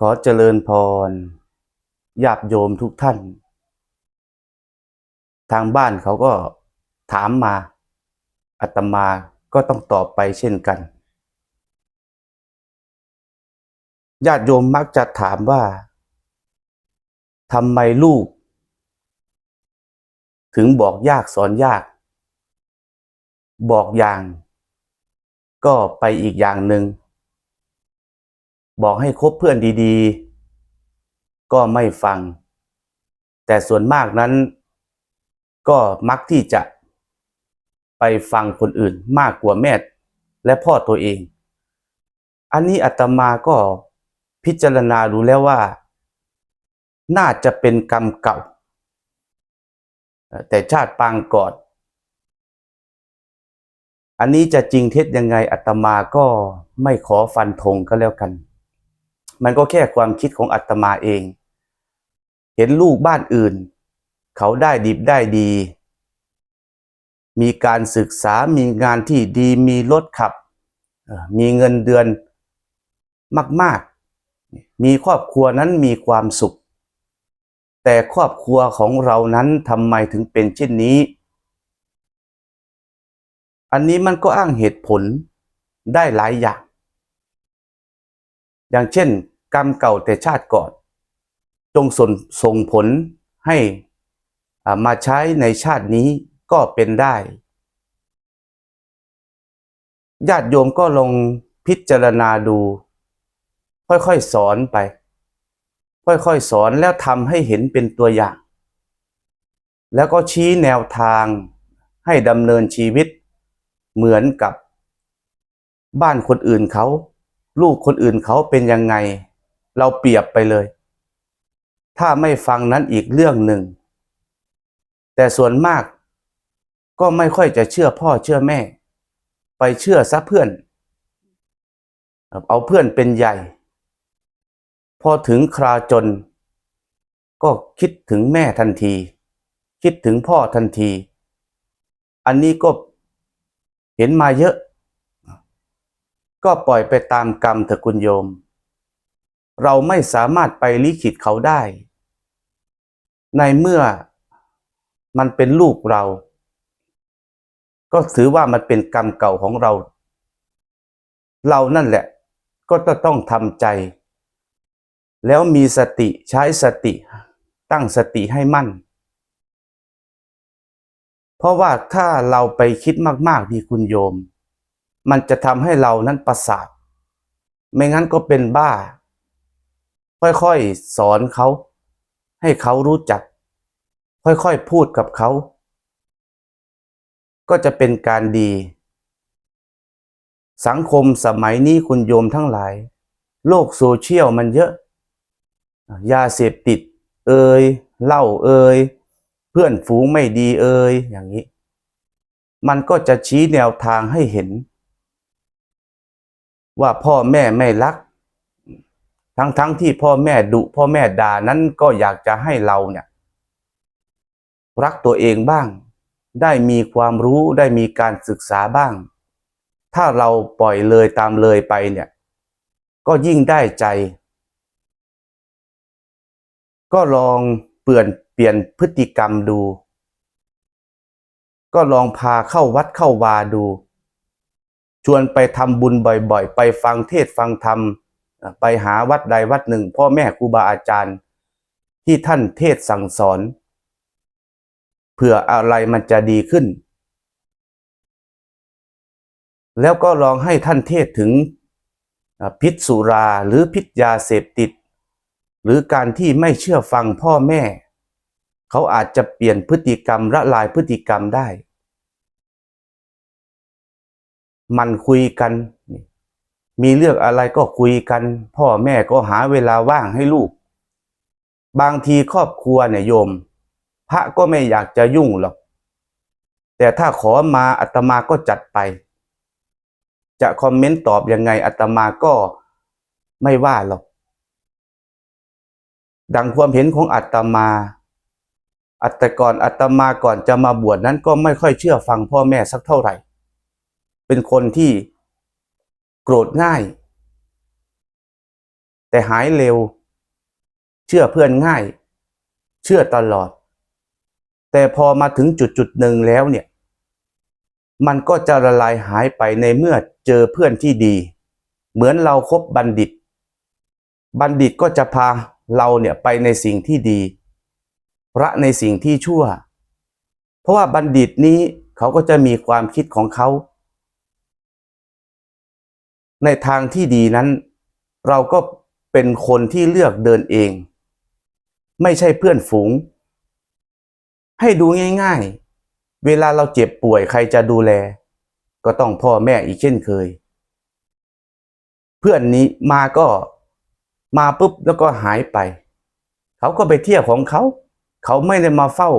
ขอเจริญพรญาติโยมทุกท่าน ทางบ้านเขาก็ถามมาอาตมาก็ต้องตอบไปเช่นกันญาติโยมมักจะถามว่าทำไมลูก ถึงบอกยากสอนยาก บอกอย่าง ก็ไปอีกอย่างหนึ่ง บอกให้คบเพื่อนดีๆ ก็ไม่ฟัง แต่ส่วนมากนั้น ก็มักที่จะไปฟังคนอื่นมากกว่าแม่และพ่อตัวเอง อันนี้อาตมาก็พิจารณาดูแล้วว่า น่าจะเป็นกรรมเก่า แต่ชาติปางก่อนอันนี้จะจริงเท็จยังไงอาตมาก็ไม่ขอฟันธงก็แล้วกัน มันก็แค่ความคิดของอาตมาเอง เห็นลูกบ้านอื่น เขาได้ดิบได้ดี มีการศึกษา มีงานที่ดี มีรถขับ มีเงินเดือนมาก ๆ มีครอบครัวนั้นมีความสุข แต่ครอบครัวของเรานั้นทำไมถึงเป็นเช่นนี้ อันนี้มันก็อ้างเหตุผลได้หลายอย่าง อย่างเช่น กรรมเก่าแต่ชาติก่อน จงส่งส่งผลให้มาใช้ในชาตินี้ก็เป็นได้ ญาติโยมก็ลงพิจารณาดู ค่อยๆสอนไป ค่อยๆสอนแล้วทำให้เห็นเป็นตัวอย่าง แล้วก็ชี้แนวทางให้ดำเนินชีวิต เหมือนกับบ้านคนอื่นเขา ลูกคนอื่นเขาเป็นยังไง เราเปรียบไปเลย ถ้าไม่ฟังนั้นอีกเรื่องหนึ่ง แต่ส่วนมาก ก็ไม่ค่อยจะเชื่อพ่อเชื่อแม่ ไปเชื่อซะเพื่อน เอาเพื่อนเป็นใหญ่ พอถึงคราจน ก็คิดถึงแม่ทันที คิดถึงพ่อทันที อันนี้ก็เห็นมาเยอะ ก็ปล่อยไปตามกรรมเถอะคุณโยม เราไม่สามารถไปลิขิตเขาได้ ในเมื่อมันเป็นลูกเรา ก็ถือว่ามันเป็นกรรมเก่าของเรา เรานั่นแหละ ก็จะต้องทำใจ แล้วมีสติใช้สติ ตั้งสติให้มั่น เพราะว่าถ้าเราไปคิดมากๆดีคุณโยม มันจะทำให้เรานั้นประสาท ไม่งั้นก็เป็นบ้า ค่อยๆสอนเขา ให้เขารู้จัก ค่อยๆพูดกับเขา ก็จะเป็นการดี สังคมสมัยนี้คุณโยมทั้งหลาย โลกโซเชียลมันเยอะ ยาเสพติด เอ่ยเหล้าเอ่ยเพื่อนฝูงไม่ดีเอ่ยอย่างนี้ มันก็จะชี้แนวทางให้เห็น ว่าพ่อแม่ไม่รัก ทั้งๆทที่พ่อแม่ดุพ่อแม่ด่านั้นก็อยากจะให้เราเนี่ย รักตัวเองบ้าง ได้มีความรู้ได้มีการศึกษาบ้าง ถ้าเราปล่อยเลยตามเลยไปเนี่ย ก็ยิ่งได้ใจ ก็ลองเปลี่ยนเปลี่ยนพฤติกรรมดู ก็ลองพาเข้าวัดเข้าวาดู ชวนไปทำบุญบ่อยๆ ไปฟังเทศฟังธรรม ไปหาวัดใดวัดหนึ่ง พ่อแม่ครูบาอาจารย์ ที่ท่านเทศสั่งสอนเพื่ออะไรมันจะดีขึ้น แล้วก็ลองให้ท่านเทศถึงพิษสุราหรือพิษยาเสพติด หรือการที่ไม่เชื่อฟังพ่อแม่ เขาอาจจะเปลี่ยนพฤติกรรมละลายพฤติกรรมได้ มันคุยกัน มีเรื่องอะไรก็คุยกัน พ่อแม่ก็หาเวลาว่างให้ลูก บางทีครอบครัวเนี่ยโยม พระก็ไม่อยากจะยุ่งหรอก แต่ถ้าขอมาอาตมาก็จัดไป จะคอมเมนต์ตอบยังไงอาตมาก็ไม่ว่าหรอก ดังความเห็นของอาตมาอัตก่อนอาตมาก่อนจะมาบวชนั้นก็ไม่ค่อยเชื่อฟังพ่อแม่สักเท่าไหร่ เป็นคนที่โกรธง่าย แต่หายเร็ว เชื่อเพื่อนง่าย เชื่อตลอด แต่พอมาถึงจุดจุดหนึ่งแล้วเนี่ย มันก็จะละลายหายไปในเมื่อเจอเพื่อนที่ดี เหมือนเราครบบัณฑิต บัณฑิตก็จะพาเราเนี่ยไปในสิ่งที่ดีละในสิ่งที่ชั่ว เพราะว่าบัณฑิตนี้เขาก็จะมีความคิดของเขา ในทางที่ดีนั้น เราก็เป็นคนที่เลือกเดินเอง ไม่ใช่เพื่อนฝูง ให้ดูง่ายๆ เวลาเราเจ็บป่วยใครจะดูแล ก็ต้องพ่อแม่อีกเช่นเคย เพื่อนนี้มาก็มาปุ๊บแล้วก็หายไป เขาก็ไปเที่ยวของเขา เขาไม่ได้มาเฝ้า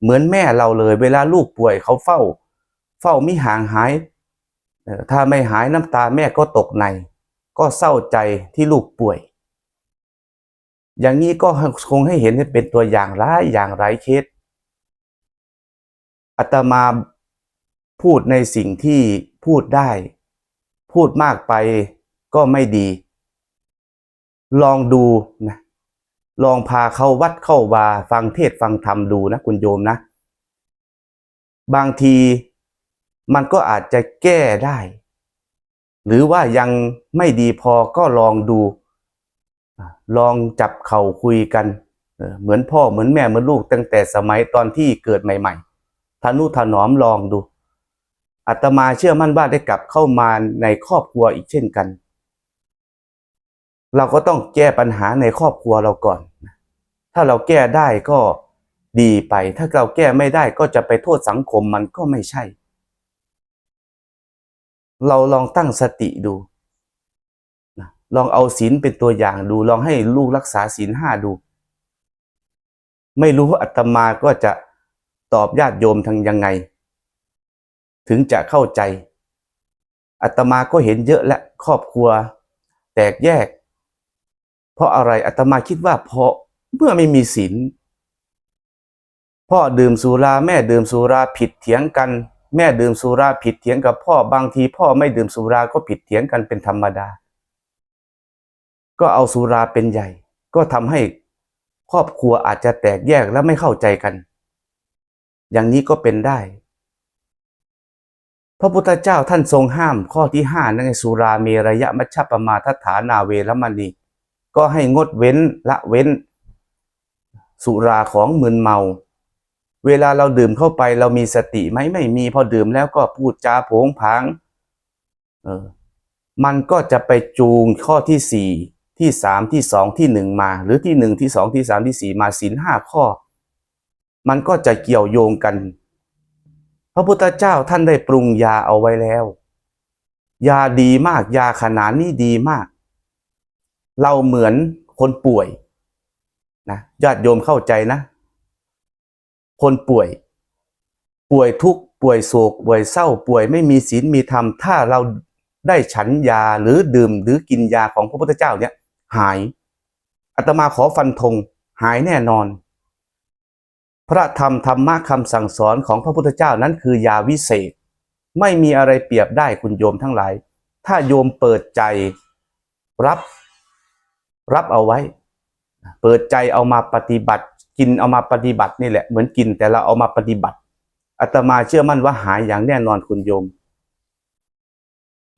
เหมือนแม่เราเลย เวลาลูกป่วยเขาเฝ้า เฝ้ามิห่างหาย ถ้าไม่หายน้ำตาแม่ก็ตกใน ก็เศร้าใจที่ลูกป่วย อย่างนี้ก็คงให้เห็นให้เป็นตัวอย่างร้ายอย่างไร้เคสอาตมาพูดในสิ่งที่พูดได้ พูดมากไปก็ไม่ดี ลองดูนะลองพาเข้าวัดเข้าวาฟังเทศฟังธรรมดูนะคุณโยมนะ บางที มันก็อาจจะแก้ได้ หรือว่ายังไม่ดีพอก็ลองดู ลองจับเข่าคุยกันเออเหมือนพ่อเหมือนแม่เหมือนลูก ตั้งแต่สมัยตอนที่เกิดใหม่ ๆทนุถนอมลองดูอาตมาเชื่อมั่นว่าได้กลับเข้ามาในครอบครัวอีกเช่นกัน เราก็ต้องแก้ปัญหาในครอบครัวเราก่อน ถ้าเราแก้ได้ก็ดีไป ถ้าเราแก้ไม่ได้ก็จะไปโทษสังคมมันก็ไม่ใช่ เราลองตั้งสติดูนะลองเอาศีลเป็นตัวอย่างดู ลองให้ลูกรักษาศีลห้าดู ไม่รู้ว่าอาตมาก็จะตอบญาติโยมทางยังไง ถึงจะเข้าใจอาตมาก็เห็นเยอะและครอบครัว แตกแยก เพราะอะไรอาตมาคิดว่าเพราะเมื่อไม่มีศีลพ่อดื่มสุราแม่ดื่มสุราผิดเถียงกัน แม่ดื่มสุราผิดเถียงกับพ่อบางทีพ่อไม่ดื่มสุราก็ผิดเถียงกันเป็นธรรมดา ก็เอาสุราเป็นใหญ่ ก็ทำให้ครอบครัวอาจจะแตกแยกและไม่เข้าใจกัน อย่างนี้ก็เป็นได้ พระพุทธเจ้าท่านทรงห้ามข้อที่ห้านั่นสุราเมรยะมัชฌปมาทัฐานาเวรมณีก็ให้งดเว้นละเว้น สุราของมึนเมา เวลาเราดื่มเข้าไปเรามีสติไหมไม่มีพอดื่มแล้วก็พูดจาโผงผางเออมันก็จะไปจูงข้อที่สี่ที่สามที่สองที่หนึ่งมา หรือที่หนึ่งที่สองที่สามที่สี่มาศีลห้าข้อ มันก็จะเกี่ยวโยงกัน พระพุทธเจ้าท่านได้ปรุงยาเอาไว้แล้ว ยาดีมากยาขนาดนี้ดีมาก เราเหมือนคนป่วยนะญาติโยมเข้าใจนะ คนป่วย ป่วยทุกป่วยโศก ป่วยเศร้าป่วยไม่มีศีลมีธรรม ถ้าเราได้ฉันยาหรือดื่มหรือกินยาของพระพุทธเจ้าเนี่ย หายอาตมาขอฟันธงหายแน่นอน พระธรรมธรรมะคำสั่งสอนของพระพุทธเจ้านั้นคือยาวิเศษ ไม่มีอะไรเปรียบได้คุณโยมทั้งหลาย ถ้าโยมเปิดใจรับ รับเอาไว้ เปิดใจเอามาปฏิบัติ กินเอามาปฏิบัตินี่แหละเหมือนกินแต่เราเอามาปฏิบัติอาตมาเชื่อมั่นว่าหายอย่างแน่นอนคุณโยม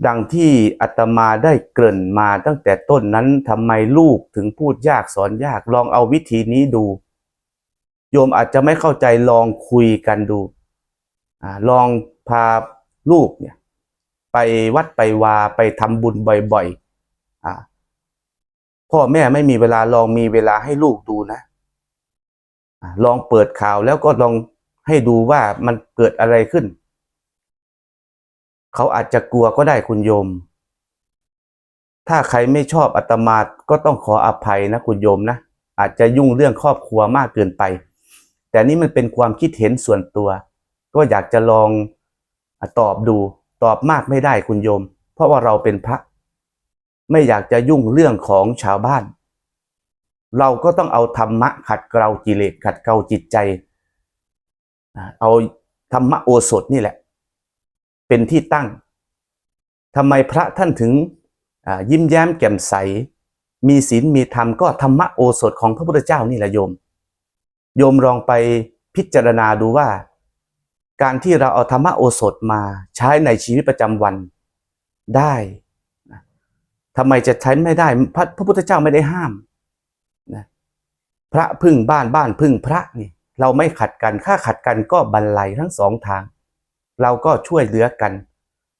ดังที่อาตมาได้เกริ่นมาตั้งแต่ต้นนั้นทำไมลูกถึงพูดยากสอนยากลองเอาวิธีนี้ดู โยมอาจจะไม่เข้าใจลองคุยกันดูอลองพาลูกเนี่ยไปวัดไปวาไปทำบุญบ่อยๆอพ่อแม่ไม่มีเวลาลองมีเวลาให้ลูกดูนะ ลองเปิดข่าวแล้วก็ลองให้ดูว่ามันเกิดอะไรขึ้น เขาอาจจะกลัวก็ได้คุณโยม ถ้าใครไม่ชอบอาตมาก็ต้องขออภัยนะคุณโยมนะ อาจจะยุ่งเรื่องครอบครัวมากเกินไป แต่นี่มันเป็นความคิดเห็นส่วนตัว ก็อยากจะลองตอบดู ตอบมากไม่ได้คุณโยม เพราะว่าเราเป็นพระ ไม่อยากจะยุ่งเรื่องของชาวบ้าน เราก็ต้องเอาธรรมะขัดเกลากิเลสขัดเกลาจิตใจ เอาธรรมะโอสถนี่แหละ เป็นที่ตั้งทำไมพระท่านถึงยิ้มแย้มแจ่มใส มีศีลมีธรรมก็ธรรมโอสถของพระพุทธเจ้านี่แหละโยม โยมลองไปพิจารณาดูว่า การที่เราเอาธรรมโอสถมาใช้ในชีวิตประจำวันได้ทำไมจะใช้ไม่ได้พระพระพุทธเจ้าไม่ได้ห้าม พระพึ่งบ้านบ้านพึ่งพระนี่เราไม่ขัดกันค่าขัดกันก็บรรลัยทั้งสองทาง เราก็ช่วยเหลือกัน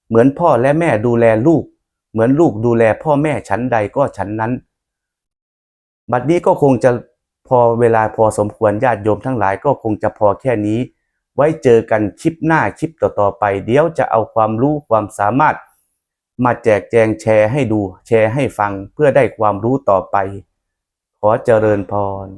เหมือนพ่อและแม่ดูแลลูก เหมือนลูกดูแลพ่อแม่ฉันใดก็ฉันนั้น บัดนี้ก็คงจะพอเวลาพอสมควรญาติโยมทั้งหลายก็คงจะพอแค่นี้ ไว้เจอกันคลิปหน้าคลิปต่อๆไป เดี๋ยวจะเอาความรู้ความสามารถ มาแจกแจงแชร์ให้ดูแชร์ให้ฟังเพื่อได้ความรู้ต่อไป ขอเจริญพร